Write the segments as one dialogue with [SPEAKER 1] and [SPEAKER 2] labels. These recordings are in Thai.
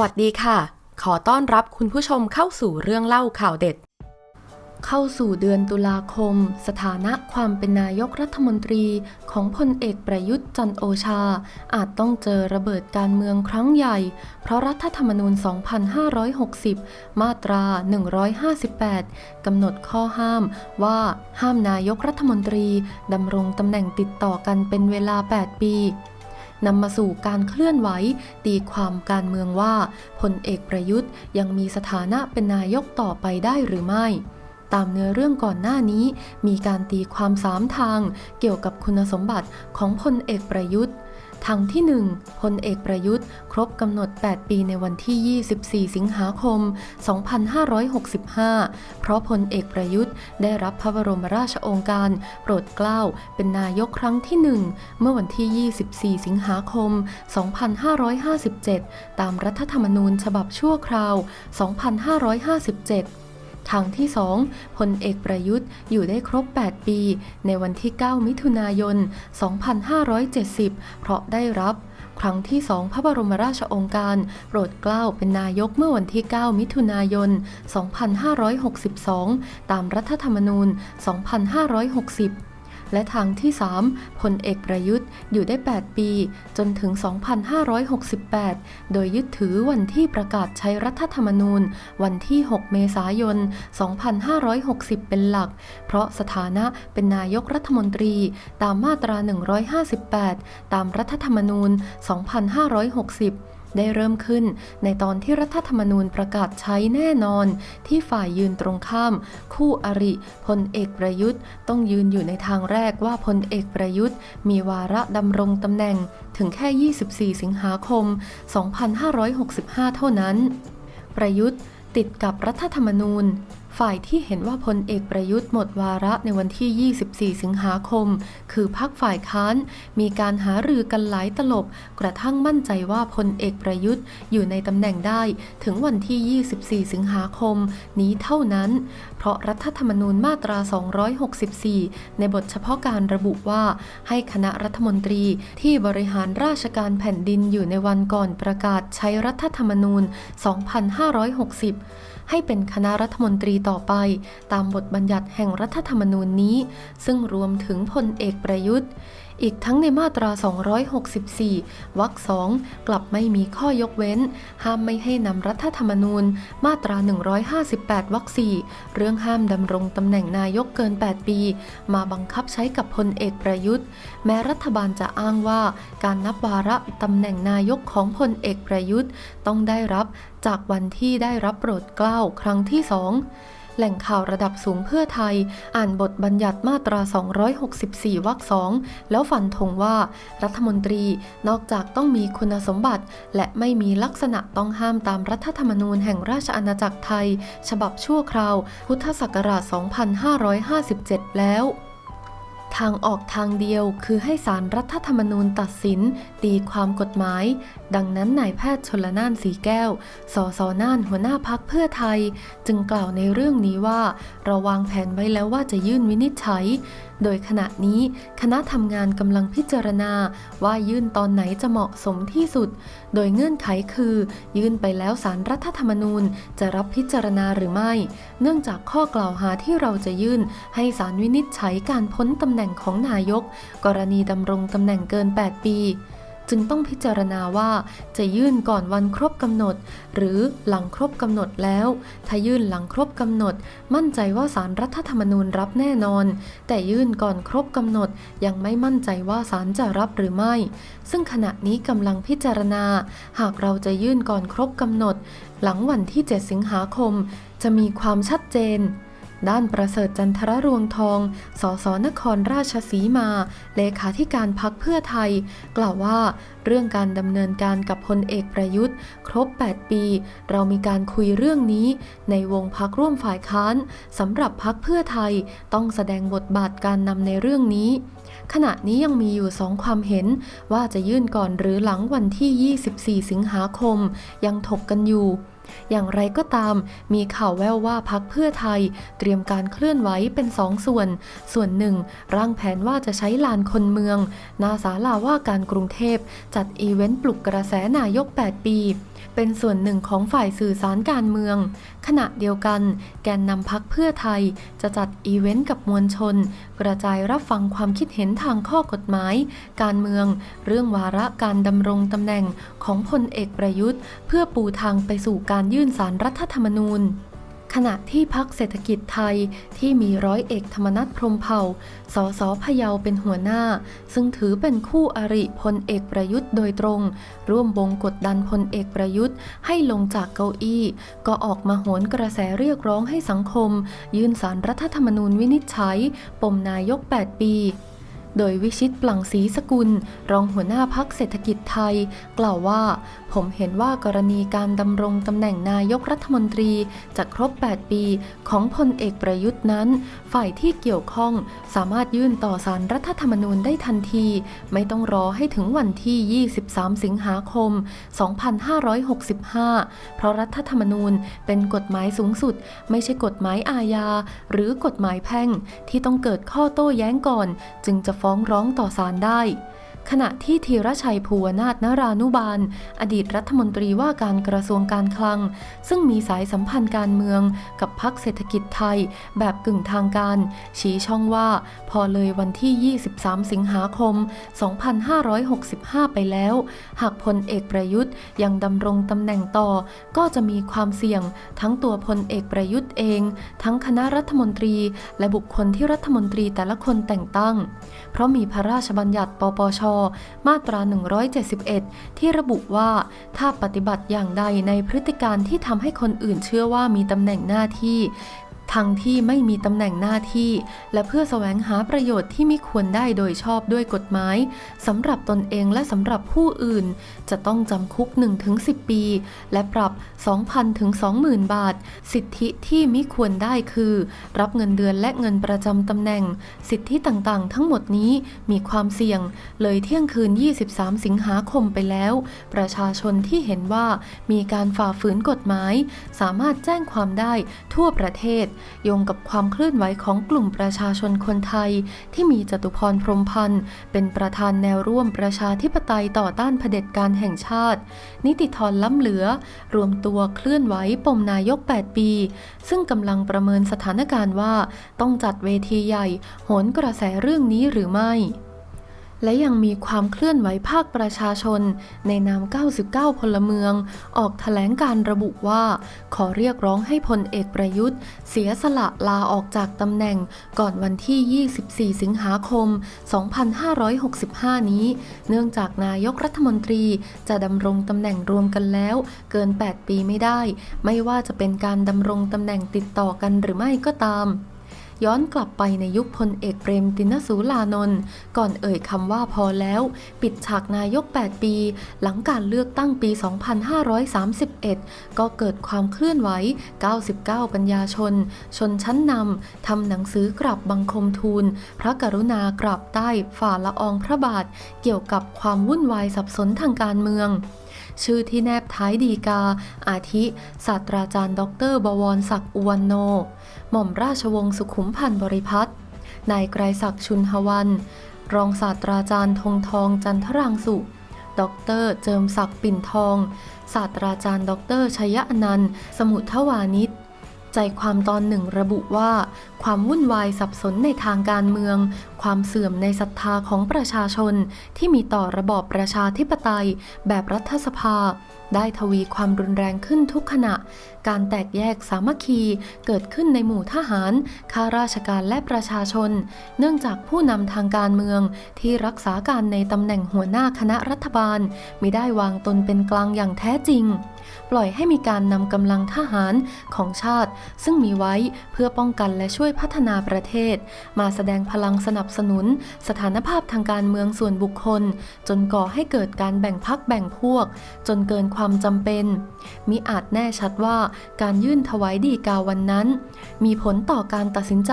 [SPEAKER 1] วัสดีค่ะ ขอต้อนรับคุณผู้ชมเข้าสู่เรื่องเล่าข่าวเด็ด เข้าสู่เดือนตุลาคม สถานะความเป็นนายกรัฐมนตรีของพลเอกประยุทธ์จันโอชา อาจต้องเจอระเบิดการเมืองครั้งใหญ่ เพราะรัฐธรรมนูญ 2560 มาตรา 158 กำหนดข้อห้ามว่าห้ามนายกรัฐมนตรีดำรงตำแหน่งติดต่อกันเป็นเวลา 8 ปี นำมาสู่การเคลื่อนไหว ตีความการเมืองว่าพลเอกประยุทธ์ยังมีสถานะเป็นนายกต่อไปได้หรือไม่ตามเนื้อเรื่องก่อนหน้านี้ มีการตีความสามทาง เกี่ยวกับคุณสมบัติของพลเอกประยุทธ์ ทางที่ 1พลเอกประยุทธ์ ครบกำหนด 8 ปีในวันที่ 24 สิงหาคม 2565 เพราะพลเอกประยุทธ์ได้รับพระบรมราชโองการ โปรดเกล้าเป็นนายกครั้งที่ 1 เมื่อวันที่ 24 สิงหาคม 2557 ตามรัฐธรรมนูญฉบับชั่วคราว 2557 ทางที่ 2พลเอกประยุทธ์อยู่ได้ครบ 8 ปี ในวันที่ 9 มิถุนายน 2570 เพราะได้รับครั้งที่2พระบรมราชองค์การ โปรดเกล้าเป็นนายกเมื่อวันที่ 9 มิถุนายน 2562 ตามรัฐธรรมนูญ 2560 และทางที่ 3พลเอกประยุทธ์อยู่ได้ 8 ปี จนถึง 2568 โดยยึดถือวันที่ประกาศใช้รัฐธรรมนูญ วันที่ 6 เมษายน 2560 เป็นหลัก เพราะสถานะเป็นนายกรัฐมนตรีตามมาตรา 158 ตามรัฐธรรมนูญ 2560 ได้เริ่มขึ้นในตอนที่รัฐธรรมนูญประกาศใช้แน่นอน ที่ฝ่ายยืนตรงข้าม คู่อริพลเอกประยุทธ์ ต้องยืนอยู่ในทางแรกว่าพลเอกประยุทธ์ มีวาระดำรงตำแหน่งถึงแค่ 24 สิงหาคม 2565 เท่านั้น ประยุทธ์ติดกับรัฐธรรมนูญ ฝ่ายที่เห็นว่าพลเอกประยุทธ์หมดวาระในวันที่ 24 สิงหาคม คือพักฝ่ายค้าน มีการหารือกันหลายตลบ กระทั่งมั่นใจว่าพลเอกประยุทธ์อยู่ในตำแหน่งได้ถึงวันที่ 24 สิงหาคม นี้เท่านั้น เพราะรัฐธรรมนูญมาตรา 264 ในบทเฉพาะการระบุว่า ให้คณะรัฐมนตรีที่บริหารราชการแผ่นดินอยู่ในวันก่อนประกาศใช้รัฐธรรมนูญ 2560 ให้เป็นคณะรัฐมนตรีต่อไป ตามบทบัญญัติแห่งรัฐธรรมนูญนี้ ซึ่งรวมถึงพลเอกประยุทธ์ อีกทั้งในมาตรา 264 วรรคสองกลับไม่มีข้อยกเว้น ห้ามไม่ให้นำรัฐธรรมนูญ มาตรา 158 วรรคสี่เรื่องห้ามดำรงตำแหน่งนายกเกิน 8 ปี มาบังคับใช้กับพลเอกประยุทธ์ แม้รัฐบาลจะอ้างว่าการนับวาระตำแหน่งนายกของพลเอกประยุทธ์ต้องได้รับจากวันที่ได้รับโปรดเกล้าครั้งที่สอง แหล่งข่าวระดับสูงเพื่อไทย อ่านบทบัญญัติมาตรา 264 วรรคสองแล้วฝันธงว่า รัฐมนตรีนอกจากต้องมีคุณสมบัติ และไม่มีลักษณะต้องห้ามตามรัฐธรรมนูญแห่งราชอาณาจักรไทย ฉบับชั่วคราว พุทธศักราช 2557 แล้ว ทางออกทางเดียวคือให้สารรัฐธรรมนูญตัดสิน ตีความกฎหมาย ดังนั้นนายแพทย์ชนละนานสีแก้ว สสน่านหัวหน้าพักเพื่อไทย จึงกล่าวในเรื่องนี้ว่า เราวางแผนไว้แล้วว่าจะยื่นวินิจฉัย โดยขณะนี้คณะทำงานกำลังพิจารณาว่ายื่นตอนไหนจะเหมาะสมที่สุด โดยเงื่อนไขคือ ยื่นไปแล้วสารรัฐธรรมนูญจะรับพิจารณาหรือไม่ เนื่องจากข้อกล่าวหาที่เราจะยื่น ให้สารวินิจฉัยการพ้นตำแหน่งของนายก กรณีดำรงตำแหน่งเกิน 8 ปี จึงต้องพิจารณาว่าจะยื่นก่อนวันครบกำหนด หรือหลังครบกำหนดแล้ว ถ้ายื่นหลังครบกำหนด มั่นใจว่าสารรัฐธรรมนูญรับแน่นอน แต่ยื่นก่อนครบกำหนดยังไม่มั่นใจว่าสารจะรับหรือไม่ ซึ่งขณะนี้กำลังพิจารณา หากเราจะยื่นก่อนครบกำหนด หลังวันที่ 7 สิงหาคม จะมีความชัดเจน ด้านประเสริฐจันทรรวงทอง สสนครราชสีมา เลขาธิการพักเพื่อไทย กล่าวว่า เรื่องการดำเนินการกับพลเอกประยุทธ์ ครบ 8 ปี เรามีการคุยเรื่องนี้ ในวงพักร่วมฝ่ายค้านสำหรับพักเพื่อไทยต้องแสดงบทบาทการนำในเรื่องนี้ขณะนี้ยังมีอยู่สองความเห็นว่าจะยื่นก่อนหรือหลังวันที่ 24 สิงหาคม ยังถกกันอยู่ อย่างไรก็ตาม มีข่าวแววว่าพักเพื่อไทย เตรียมการเคลื่อนไหวเป็นสองส่วน ส่วนหนึ่ง ร่างแผนว่าจะใช้ลานคนเมือง นาสาลาว่าการกรุงเทพ จัดอีเวนต์ปลุกกระแสนายก 8 ปี เป็นส่วนหนึ่งของฝ่ายสื่อสารการเมือง ขณะเดียวกันแกนนำพักเพื่อไทยจะจัดอีเวนต์กับมวลชน กระจายรับฟังความคิดเห็นทางข้อกฎหมาย การเมือง เรื่องวาระการดำรงตำแหน่งของพลเอกประยุทธ์ เพื่อปูทางไปสู่การยื่นสารรัฐธรรมนูญ ขณะที่พักเศรษฐกิจไทยที่มีร้อยเอกธรรมนัฐพรมเผ่า สสพะเยาเป็นหัวหน้า ซึ่งถือเป็นคู่อริพลเอกประยุทธ์โดยตรง ร่วมวงกดดันพลเอกประยุทธ์ให้ลงจากเก้าอี้ ก็ออกมาโหนกระแสเรียกร้องให้สังคม ยื่นสารรัฐธรรมนูญวินิจฉัย ปมนายก 8 ปี โดยวิชิตปลังศรีสกุล รองหัวหน้าพักเศรษฐกิจไทย กล่าวว่า ผมเห็นว่ากรณีการดำรงตำแหน่งนายกรัฐมนตรีจะครบ 8 ปีของพลเอกประยุทธ์นั้น ฝ่ายที่เกี่ยวข้องสามารถยื่นต่อสารรัฐธรรมนูญได้ทันที ไม่ต้องรอให้ถึงวันที่ 23 สิงหาคม 2565 เพราะรัฐธรรมนูญเป็นกฎหมายสูงสุด ไม่ใช่กฎหมายอาญา หรือกฎหมายแพ่งที่ต้องเกิดข้อโต้แย้งก่อน จึงจะฟ้องร้องต่อศาลได้ ขณะที่ธีรชัยภูวนาถนรานุบาล อดีตรัฐมนตรีว่าการกระทรวงการคลัง ซึ่งมีสายสัมพันธ์การเมืองกับพรรคเศรษฐกิจไทย แบบกึ่งทางการ ชี้ช่องว่าพอเลยวันที่ 23 สิงหาคม 2565 ไปแล้ว หากพลเอกประยุทธ์ยังดำรงตำแหน่งต่อ ก็จะมีความเสี่ยงทั้งตัวพลเอกประยุทธ์เอง ทั้งคณะรัฐมนตรี และบุคคลที่รัฐมนตรีแต่ละคนแต่งตั้งเพราะมีพระราชบัญญัติปปช มาตรา 171 ที่ระบุว่า ถ้าปฏิบัติอย่างใดในพฤติการที่ทำให้คนอื่นเชื่อว่ามีตำแหน่งหน้าที่ ทั้งที่ไม่มีตำแหน่งหน้าที่ และเพื่อแสวงหาประโยชน์ที่ไม่ควรได้โดยชอบด้วยกฎหมายสำหรับตนเองและสำหรับผู้อื่น จะต้องจำคุก 1-10 ปี และปรับ 2,000ถึง20,000 บาท สิทธิที่มิควรได้คือ รับเงินเดือนและเงินประจำตำแหน่ง สิทธิต่างๆ ทั้งหมดนี้มีความเสี่ยง เลยเที่ยงคืน 23 สิงหาคมไปแล้ว ประชาชนที่เห็นว่ามีการฝ่าฝืนกฎหมาย สามารถแจ้งความได้ทั่วประเทศโยงกับความเคลื่อนไหวของกลุ่มประชาชนคนไทย ที่มีจตุพรพรมพันธ์เป็นประธานแนวร่วมประชาธิปไตยต่อต้านเผด็จการแห่งชาติ นิติธรล้ำเหลือ รวมตัวเคลื่อนไหวปมนายก 8 ปี ซึ่งกำลังประเมินสถานการณ์ว่า ต้องจัดเวทีใหญ่โหนกระแสเรื่องนี้หรือไม่ และยังมีความเคลื่อนไหวภาคประชาชน ในนาม 99 พลเมือง ออกแถลงการระบุว่า ขอเรียกร้องให้พลเอกประยุทธ์ เสียสละลาออกจากตำแหน่งก่อนวันที่ 24 สิงหาคม 2565 นี้ เนื่องจากนายกรัฐมนตรีจะดำรงตำแหน่งรวมกันแล้ว เกิน 8 ปีไม่ได้ ไม่ว่าจะเป็นการดำรงตำแหน่งติดต่อกันหรือไม่ก็ตาม ย้อนกลับไปในยุคพลเอกเปรมตินสูลานนท์ก่อนเอ่ยคำว่าพอแล้ว ปิดฉากนายก 8 ปี หลังการเลือกตั้งปี 2531 ก็เกิดความเคลื่อนไหว 99 ปัญญาชน ชนชั้นนำทำหนังสือกราบบังคมทูล พระกรุณากราบใต้ฝ่าละอองพระบาท เกี่ยวกับความวุ่นวายสับสนทางการเมือง ชื่อที่แนบท้ายดีกา อาทิ ศาสตราจารย์ ดร บวรศักดิ์อุวันโน หม่อมราชวงศ์สุขุมพันธ์บริพัตรนายไกรศักดิ์ชุนหวัน รองศาสตราจารย์ธงทองจันทรางสุ ดร เจิมศักดิ์ปิ่นทอง ศาสตราจารย์ ดร ชยอนันต์ สมุทวานิชใจความตอนหนึ่งระบุว่าความวุ่นวายสับสนในทางการเมือง ความเสื่อมในศรัทธาของประชาชน ที่มีต่อระบอบประชาธิปไตย แบบรัฐสภา ได้ทวีความรุนแรงขึ้นทุกขณะ การแตกแยกสามัคคีเกิดขึ้นในหมู่ทหาร ข้าราชการและประชาชน เนื่องจากผู้นำทางการเมืองที่รักษาการในตำแหน่งหัวหน้าคณะรัฐบาลมิได้วางตนเป็นกลางอย่างแท้จริงปล่อยให้มีการนำกำลังทหารของชาติ ซึ่งมีไว้เพื่อป้องกันและช่วยพัฒนาประเทศ มาแสดงพลังสนับสนุน สถานภาพทางการเมืองส่วนบุคคล จนก่อให้เกิดการแบ่งพักแบ่งพวก จนเกินความจำเป็น มิอาจแน่ชัดว่าการยื่นถวายดีกาวันนั้น มีผลต่อการตัดสินใจ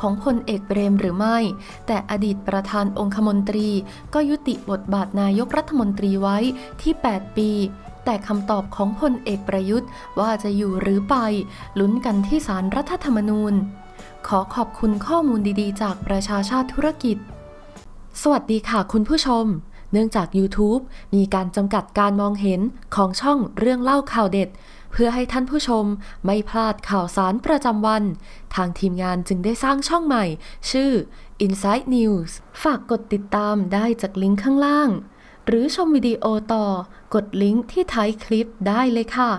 [SPEAKER 1] ของพลเอกเปรมหรือไม่ แต่อดีตประธานองคมนตรี ก็ยุติบทบาทนายกรัฐมนตรีไว้ที่ 8 ปีแต่คำตอบของพลเอกประยุทธ์ว่าจะอยู่หรือไป ลุ้นกันที่ศาลรัฐธรรมนูญ ขอขอบคุณข้อมูลดีๆ จากประชาชาติธุรกิจ สวัสดีค่ะคุณผู้ชม เนื่องจาก YouTube มีการจำกัดการมองเห็นของช่องเรื่องเล่าข่าวเด็ด เพื่อให้ท่านผู้ชมไม่พลาดข่าวสารประจำวัน ทางทีมงานจึงได้สร้างช่องใหม่ ชื่อ Inside News ฝากกดติดตามได้จากลิงก์ข้างล่าง หรือชมวิดีโอต่อกดลิงก์ที่ท้ายคลิปได้เลยค่ะ